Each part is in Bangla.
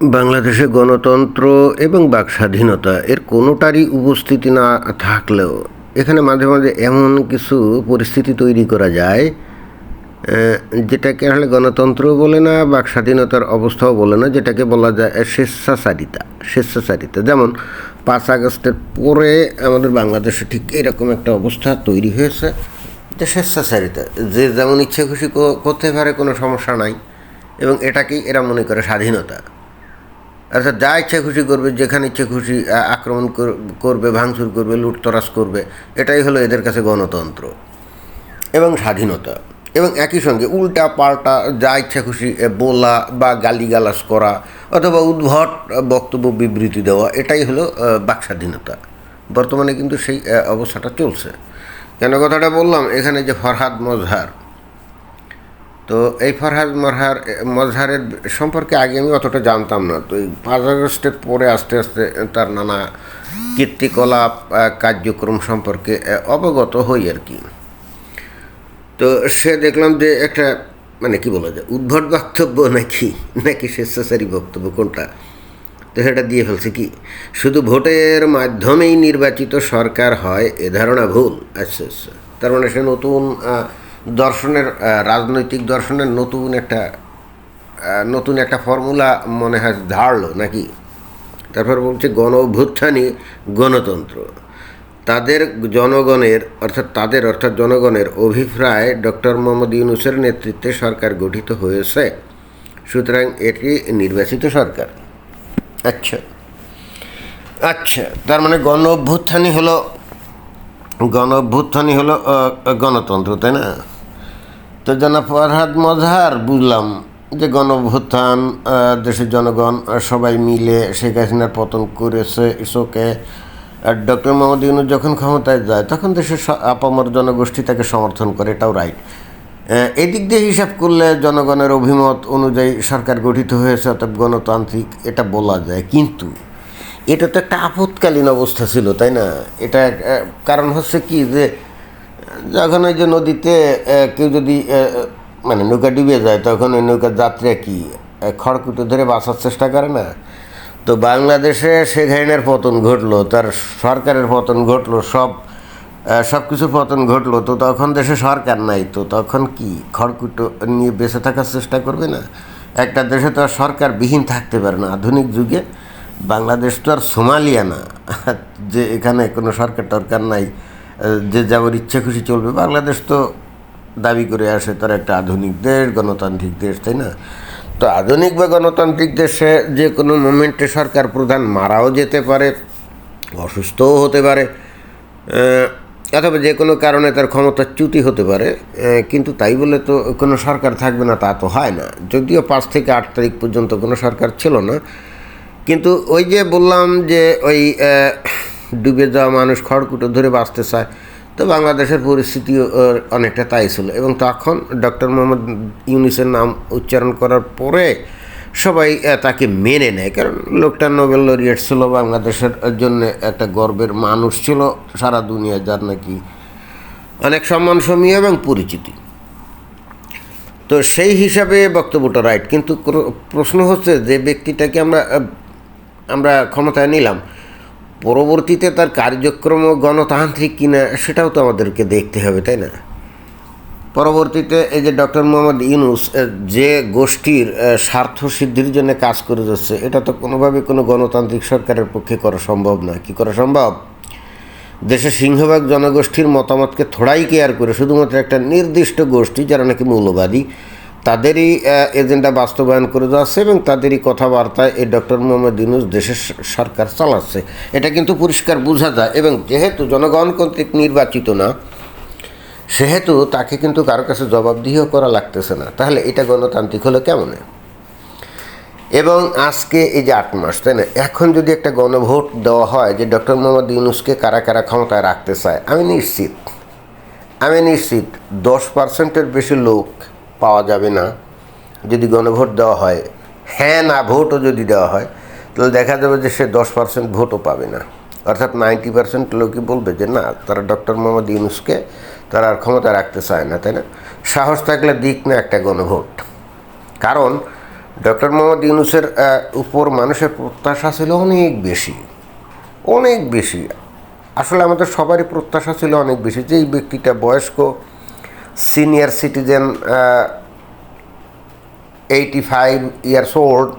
বাংলাদেশে গণতন্ত্র এবং বাক স্বাধীনতা এর কোনোটারই উপস্থিতি না থাকলেও এখানে মাঝে মাঝে এমন কিছু পরিস্থিতি তৈরি করা যায় যেটাকে আসলে গণতন্ত্র বলে না বাক স্বাধীনতার অবস্থাও বলে না, যেটাকে বলা যায় স্বেচ্ছাচারিতা স্বেচ্ছাচারিতা। যেমন পাঁচ আগস্টের পরে আমাদের বাংলাদেশে ঠিক এরকম একটা অবস্থা তৈরি হয়েছে যে স্বেচ্ছাচারিতা, যে যেমন ইচ্ছে খুশি করতে পারে, কোনো সমস্যা নাই এবং এটাকেই এরা মনে করে স্বাধীনতা। অর্থাৎ যা ইচ্ছা খুশি করবে, যেখানে ইচ্ছে খুশি আক্রমণ কর- করবে, ভাঙচুর করবে, লুটতরাজ করবে, এটাই হলো এদের কাছে গণতন্ত্র এবং স্বাধীনতা। এবং একই সঙ্গে উল্টা পাল্টা যা ইচ্ছা খুশি বলা বা গালিগালাজ করা অথবা উদ্ভট বক্তব্য বিবৃতি দেওয়া, এটাই হলো বাক স্বাধীনতা বর্তমানে কিন্তু সেই অবস্থাটা চলছে। কেন কথাটা বললাম? এখানে যে ফরহাদ মজহার তো এই ফরহাদ মরহার মজহারের সম্পর্কে আগে আমি অতটা জানতাম না। তো এই পাঁচ আগস্টের পরে আস্তে আস্তে তার নানা কীর্তিকলাপ কার্যক্রম সম্পর্কে অবগত হই আর কি। তো সে দেখলাম যে একটা মানে কি বলা যায়, উদ্ভট বক্তব্য নাকি নাকি স্বেচ্ছাচারী বক্তব্য কোনটা? তো সেটা দিয়ে ফেলছে কি, শুধু ভোটের মাধ্যমেই নির্বাচিত সরকার হয়, এ ধারণা ভুল। আচ্ছা আচ্ছা। তার মানে সে নতুন দর্শনের রাজনৈতিক দর্শনের নতুন একটা নতুন একটা ফর্মুলা মনে হয় ধারলো নাকি? তারপর বলছে গণ অভ্যুত্থানই গণতন্ত্র। তাদের জনগণের, অর্থাৎ তাদের, অর্থাৎ জনগণের অভিপ্রায় ডক্টর মোহাম্মদ ইউনুসের নেতৃত্বে সরকার গঠিত হয়েছে। সুতরাং এটি নির্বাচিত সরকার। আচ্ছা। আচ্ছা তার মানে গণ অভ্যুত্থানই হলো গণ অভ্যুত্থানই হলো গণতন্ত্র, তাই না? তো জনাব ফরহাদ মজহার বুঝলাম যে গণ অভ্যুত্থান দেশের জনগণ সবাই মিলে শেখ হাসিনার পতন করেছে ইসোকে আর ডক্টর মোহাম্মদ ইউনুস যখন ক্ষমতায় যায়, তখন দেশের আপামর জনগোষ্ঠী তাকে সমর্থন করে, এটাও রাইট এদিক দিয়ে হিসাব করলে জনগণের অভিমত অনুযায়ী সরকার গঠিত হয়েছে অর্থাৎ গণতান্ত্রিক এটা বলা যায়। কিন্তু এটা তো একটা আপৎকালীন অবস্থা ছিল, তাই না? এটা কারণ হচ্ছে কি যে যখন ওই যে নদীতে কেউ যদি মানে নৌকা ডুবে যায়, তখন ওই নৌকার যাত্রীরা কি খড়কুটো ধরে বাঁচার চেষ্টা করে না? তো বাংলাদেশে শেখ হাসিনার পতন ঘটলো, তার সরকারের পতন ঘটলো, সব সব কিছুর পতন ঘটলো, তো তখন দেশে সরকার নাই, তো তখন কি খড়কুটো নিয়ে বেঁচে থাকার চেষ্টা করবে না? একটা দেশে তো আর সরকার বিহীন থাকতে পারে না। আধুনিক যুগে বাংলাদেশ তো আর সোমালিয়া না, যে এখানে কোনো সরকার টরকার নাই। যে যাবার ইচ্ছা খুশি চলবে, বাংলাদেশ তো দাবি করে আসে, তার একটা আধুনিক দেশ, গণতান্ত্রিক দেশ, তাই না? তো আধুনিক বা গণতান্ত্রিক দেশে যে কোনো মোমেন্টে সরকার প্রধান মারাও যেতে পারে, অসুস্থও হতে পারে অথবা যে কোনো কারণে তার ক্ষমতা চ্যুতি হতে পারে কিন্তু তাই বলে তো কোনো সরকার থাকবে না, তা তো হয় না। যদিও পাঁচ থেকে আট তারিখ পর্যন্ত কোনো সরকার ছিল না, কিন্তু ওই যে বললাম যে ওই ডুবে যাওয়া মানুষ খড়কুটো ধরে বাঁচতে চায়। তো বাংলাদেশের পরিস্থিতিও অনেকটা তাই ছিল এবং তখন ডক্টর মোহাম্মদ ইউনিসের নাম উচ্চারণ করার পরে সবাই তাকে মেনে নেয়। কারণ লোকটা নোবেল লরিয়েট ছিল, বাংলাদেশের জন্য একটা গর্বের মানুষ ছিল, সারা দুনিয়ায় যার নাকি অনেক সম্মান সম্মানসমীয় এবং পরিচিতি। তো সেই হিসাবে বক্তব্যটা রাইট, কিন্তু প্রশ্ন হচ্ছে যে ব্যক্তিটাকে আমরা আমরা ক্ষমতায় নিলাম। পরবর্তীতে তার কার্যক্রম গণতান্ত্রিক কিনা সেটাও তো আমাদেরকে দেখতে হবে, তাই না? পরবর্তীতে এই যে ডক্টর মোহাম্মদ ইউনুস যে গোষ্ঠীর স্বার্থ সিদ্ধির জন্য কাজ করে যাচ্ছে, এটা তো কোনোভাবে কোনো গণতান্ত্রিক সরকারের পক্ষে করা সম্ভব না। কি করা সম্ভব? দেশের সিংহভাগ জনগোষ্ঠীর মতামতকে থোড়াই কেয়ার করে শুধুমাত্র একটা নির্দিষ্ট গোষ্ঠী, যারা নাকি মৌলবাদী তাদেরই এজেন্ডা বাস্তবায়ন করে যাচ্ছে এবং তাদেরই কথাবার্তায় এই ডক্টর মোহাম্মদ ইউনুস দেশের সরকার চালাচ্ছে। এটা কিন্তু পরিষ্কার বোঝা যায় এবং যেহেতু জনগণ কর্তৃক নির্বাচিত না, সেহেতু তাকে কিন্তু কারও কাছে জবাবদিহিও করা লাগতেছে না। তাহলে এটা গণতান্ত্রিক হলো কেমন? এবং আজকে এই যে আট মাস, তাই না? এখন যদি একটা গণভোট দেওয়া হয় যে ডক্টর মোহাম্মদ ইউনুসকে কারা কারা ক্ষমতায় রাখতে চায়, আমি নিশ্চিত আমি নিশ্চিত দশ পার্সেন্টের বেশি লোক পাওয়া যাবে না। যদি গণভোট দেওয়া হয় হ্যাঁ না ভোটও যদি দেওয়া হয়, তাহলে দেখা যাবে যে সে দশ পার্সেন্ট ভোটও পাবে না। অর্থাৎ নাইনটি পার্সেন্ট লোকই বলবে যে না, তারা ডক্টর মোহাম্মদ ইউনুসকে তারা আর ক্ষমতা রাখতে চায় না, তাই না? সাহস থাকলে দিক না একটা গণভোট। কারণ ডক্টর মোহাম্মদ ইউনুসের উপর মানুষের প্রত্যাশা ছিল অনেক বেশি। অনেক বেশি। আসলে আমাদের সবারই প্রত্যাশা ছিল অনেক বেশি। যে এই ব্যক্তিটা বয়স্ক senior citizen eighty five years old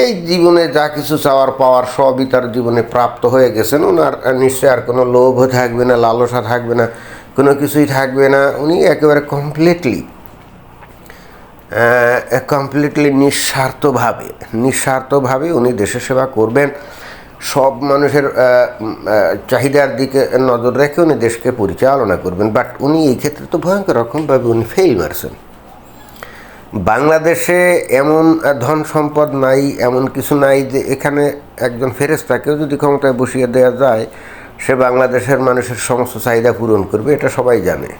এই জীবনে যা কিছু চাওয়ার পাওয়ার সবই তার জীবনে প্রাপ্ত হয়ে গেছেন। ওনার নিশ্চয়ই আর কোনো লোভ থাকবে না, লালসা থাকবে না, কোনো কিছুই থাকবে না। উনি একেবারে কমপ্লিটলি কমপ্লিটলি নিঃস্বার্থভাবে নিঃস্বার্থভাবে উনি দেশের সেবা করবেন। সব মানুষের চাহিদার দিকে নজর রেখে উনি দেশকে পরিচালনা করবেন। বাট উনি এই ক্ষেত্রে তো ভয়ঙ্কর রকমভাবে উনি ফেল মারছেন। বাংলাদেশে এমন ধন সম্পদ নাই, এমন কিছু নাই যে এখানে একজন ফেরেস্তাকেও যদি ক্ষমতায় বসিয়ে দেওয়া যায়, সে বাংলাদেশের মানুষের সমস্ত চাহিদা পূরণ করবে, এটা সবাই জানে।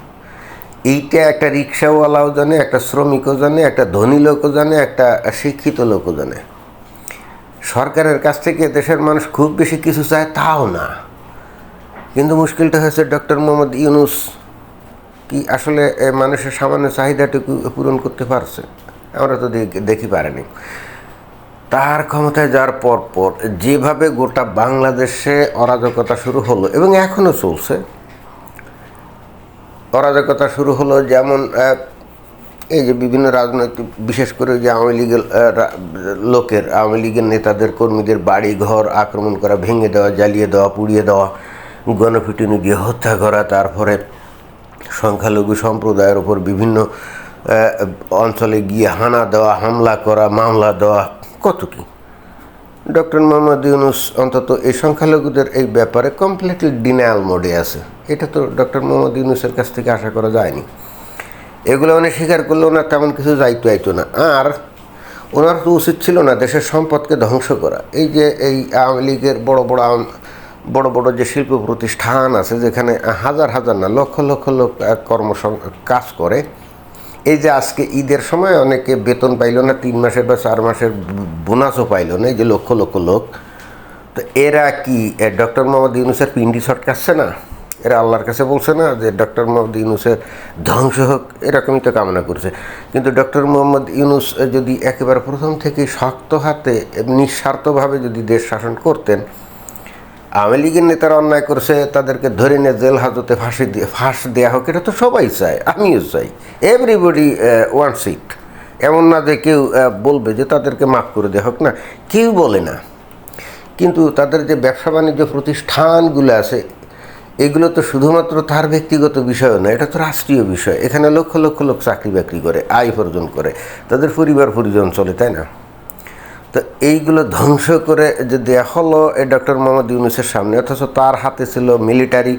এইটা একটা রিক্সাওয়ালাও জানে, একটা শ্রমিকও জানে, একটা ধনী লোকও জানে, একটা শিক্ষিত লোকও জানে। সরকারের কাছ থেকে দেশের মানুষ খুব বেশি কিছু চায় তাও না। কিন্তু মুশকিলটা হয়েছে ডক্টর মোহাম্মদ ইউনুস কি আসলে মানুষের সামান্য চাহিদাটুকু পূরণ করতে পারছে? আমরা তো দেখি- পারেনি। তার ক্ষমতায় যাওয়ার পর পর যেভাবে গোটা বাংলাদেশে অরাজকতা শুরু হলো এবং এখনও চলছে, অরাজকতা শুরু হলো যেমন এই যে বিভিন্ন রাজনৈতিক, বিশেষ করে যে আওয়ামী লীগের লোকের, আওয়ামী লীগের নেতাদের, কর্মীদের বাড়ি ঘর আক্রমণ করা, ভেঙে দেওয়া, জ্বালিয়ে দেওয়া, পুড়িয়ে দেওয়া, গণপিটুনি দিয়ে হত্যা করা, তারপরে সংখ্যালঘু সম্প্রদায়ের ওপর বিভিন্ন অঞ্চলে গিয়ে হানা দেওয়া, হামলা করা, মামলা দেওয়া, কত কি? ডক্টর মোহাম্মদ ইউনুস অন্তত এই সংখ্যালঘুদের এই ব্যাপারে কমপ্লিটলি ডিনায়াল মোডে আছে। এটা তো ডক্টর মোহাম্মদ ইউনুসের কাছ থেকে আশা করা যায়নি। এগুলো উনি স্বীকার করলে ওনার তেমন কিছু যাইতো আইতো না। আর ওনার তো উচিত ছিল না দেশের সম্পদকে ধ্বংস করা। এই যে এই আওয়ামী লীগের বড় বড় বড় বড় যে শিল্প প্রতিষ্ঠান আছে, যেখানে হাজার হাজার না, লক্ষ লক্ষ লোক কর্মসং, কাজ করে, এই যে আজকে ঈদের সময় অনেকে বেতন পাইলো না, তিন মাসের বা চার মাসের বোনাসও পাইলো না, এই যে লক্ষ লক্ষ লোক, তো এরা কি ডক্টর মোহাম্মদ ইউনুসের পিন্ডি ছটকাচ্ছে না? এরা আল্লাহর কাছে বলছে না যে ডক্টর মোহাম্মদ ইউনুসের ধ্বংস হোক, এরকমই তো কামনা করছে। কিন্তু ডক্টর মোহাম্মদ ইউনুস যদি একেবারে প্রথম থেকেই শক্ত হাতে, নিঃস্বার্থভাবে যদি দেশ শাসন করতেন, আওয়ামী লীগের নেতারা অন্যায় করছে, তাদেরকে ধরে নিয়ে জেল, হাজতে ফাঁসি দিয়ে, ফাঁস দেওয়া হোক, এটা তো সবাই চায়, আমিও চাই। এভরিবডি ওয়ান্টস ইট এমন না যে কেউ বলবে যে তাদেরকে মাফ করে দেওয়া হোক না, কেউ বলে না। কিন্তু তাদের যে ব্যবসা বাণিজ্য প্রতিষ্ঠানগুলো আছে এগুলো তো শুধুমাত্র তার ব্যক্তিগত বিষয় না, এটা তো রাষ্ট্রীয় বিষয়। এখানে লক্ষ লক্ষ লোক চাকরি বাকরি করে, আয় উপার্জন করে, তাদের পরিবার পরিজন চলে, তাই না? তো এইগুলো ধ্বংস করে যে দেয়া হলো এ ডক্টর মোহাম্মদ ইউনুসের সামনে, অথচ তার হাতে ছিল মিলিটারি,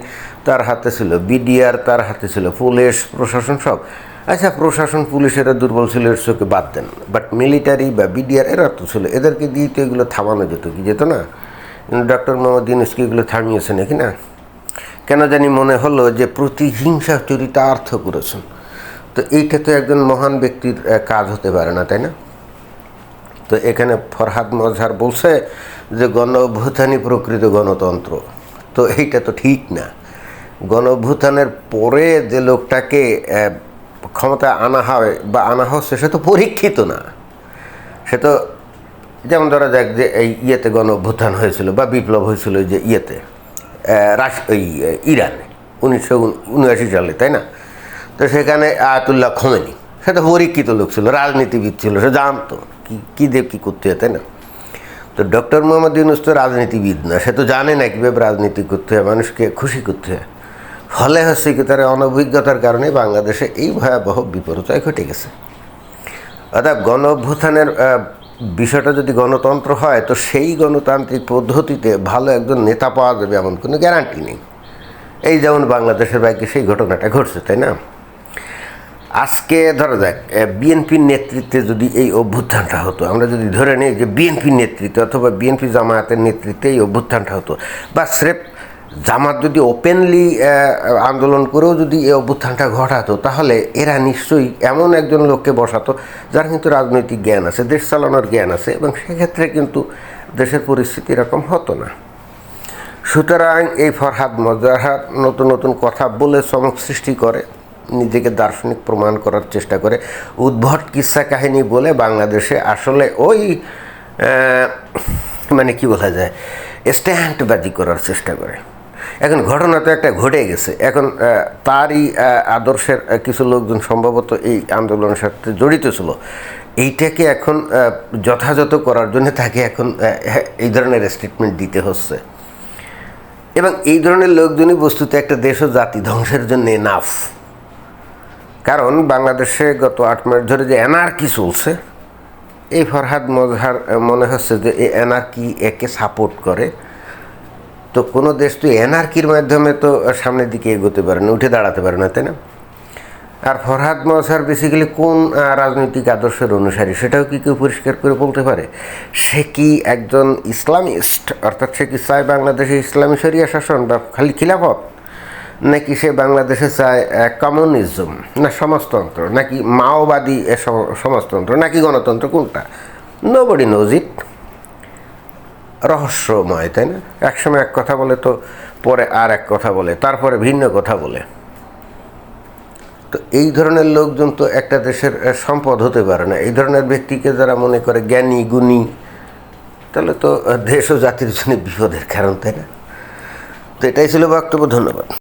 তার হাতে ছিল বিডিআর, তার হাতে ছিল পুলিশ, প্রশাসন সব। আচ্ছা প্রশাসন পুলিশ এরা দুর্বল ছিল, এর চোখে বাদ দেন। বাট মিলিটারি বা বিডিআর, এরা তো ছিল, এদেরকে দিয়ে তো এগুলো থামানো যেত, কি যেত না? ডক্টর মোহাম্মদ ইউনুসকে এগুলো থামিয়েছে নাকি না? কেন জানি মনে হলো যে প্রতিহিংসা চরিতার্থ করেছেন। তো এইটা তো একজন মহান ব্যক্তির কাজ হতে পারে না, তাই না? তো এখানে ফরহাদ মজহার বলছে যে গণ প্রকৃত গণতন্ত্র। তো এইটা তো ঠিক না। গণ অভ্যুত্থানের পরে যে লোকটাকে ক্ষমতায় আনা হয় বা আনা হচ্ছে, সে তো পরীক্ষিত না। সে তো, যেমন ধরা যাক যে এই ইয়েতে গণ অভ্যুত্থান হয়েছিল বা বিপ্লব হয়েছিল যে ইয়েতে। রাশ, ওই ইরানে, উনিশশো উনআশি সালে, তাই না? তো সেখানে আয়াতুল্লাহ খোমেনি। সে তো পরীক্ষিত লোক ছিল, রাজনীতিবিদ ছিল, সে জানতো কি, কী দেব, কী করতে হয়, তাই না? তো ডক্টর মোহাম্মদ ইউনুস তো রাজনীতিবিদ না, সে তো জানে না কীভাবে রাজনীতি করতে হয়, মানুষকে খুশি করতে হয়। ফলে হচ্ছে কি, তার অনভিজ্ঞতার কারণে বাংলাদেশে এই ভয়াবহ বিপর্যয় ঘটে গেছে। অর্থাৎ গণ অভ্যুত্থানের বিষয়টা যদি গণতন্ত্র হয়, তো সেই গণতান্ত্রিক পদ্ধতিতে ভালো একজন নেতা পাওয়া যাবে এমন কোনো গ্যারান্টি নেই। এই যেমন বাংলাদেশের বাইকে সেই ঘটনাটা ঘটছে, তাই না? আজকে ধরা যাক বিএনপির নেতৃত্বে যদি এই অভ্যুত্থানটা হতো, আমরা যদি ধরে নিই যে বিএনপির নেতৃত্বে অথবা বিএনপি জামায়াতের নেতৃত্বে এই অভ্যুত্থানটা হতো, বা স্রেফ জামাত যদি ওপেনলি আন্দোলন করেও যদি এই অভ্যুত্থানটা ঘটাতো, তাহলে এরা নিশ্চয়ই এমন একজন লোককে বসাতো, যার কিন্তু রাজনৈতিক জ্ঞান আছে, দেশ চালানোর জ্ঞান আছে, এবং সেক্ষেত্রে কিন্তু দেশের পরিস্থিতি এরকম হতো না। সুতরাং এই ফরহাদ মজাহার নতুন নতুন কথা বলে চমক সৃষ্টি করে, নিজেকে দার্শনিক প্রমাণ করার চেষ্টা করে। উদ্ভট কিস্সা কাহিনী বলে বাংলাদেশে আসলে ওই মানে কি বলা যায় স্ট্যান্ডবাজি করার চেষ্টা করে। এখন ঘটনা তো একটা ঘটে গেছে। এখন তারই আদর্শের কিছু লোকজন সম্ভবত এই আন্দোলনের সাথে জড়িত ছিল। এইটাকে এখন যথাযথ করার জন্য তাকে এখন এই ধরনের স্টেটমেন্ট দিতে হচ্ছে। এবং এই ধরনের লোকজনই বস্তুতে একটা দেশ ও জাতি ধ্বংসের জন্য এনাফ কারণ বাংলাদেশে গত আট মাস ধরে যে এনআরকি চলছে, এই ফরহাদ মজহার মনে হচ্ছে যে এই এনআরকি একে সাপোর্ট করে। তো কোনো দেশ তো এনআরকির মাধ্যমে তো সামনের দিকে এগোতে পারে না, উঠে দাঁড়াতে পারে না, তাই না? আর ফরহাদ মজহার বেসিক্যালি কোন রাজনৈতিক আদর্শের অনুসারী, সেটাও কি কেউ পরিষ্কার করে বলতে পারে? সে কি একজন ইসলামিস্ট, অর্থাৎ সে কি চায় বাংলাদেশে ইসলামী শরিয়া শাসন বা খালি খিলাফত? নাকি সে বাংলাদেশে চায় কমিউনিজম, না সমাজতন্ত্র, নাকি মাওবাদী সমাজতন্ত্র, নাকি গণতন্ত্র কোনটা? নো বডি নোজ ইট রহস্যময়, তাই না? একসময় এক কথা বলে তো পরে আর এক কথা বলে, তারপরে ভিন্ন কথা বলে। তো এই ধরনের লোকজন তো একটা দেশের সম্পদ হতে পারে না। এই ধরনের ব্যক্তিকে যারা মনে করে জ্ঞানী, গুণী, তাহলে তো দেশ ও জাতির জন্য বিপদের কারণ, তাই না? তো এটাই ছিল বক্তব্য, ধন্যবাদ।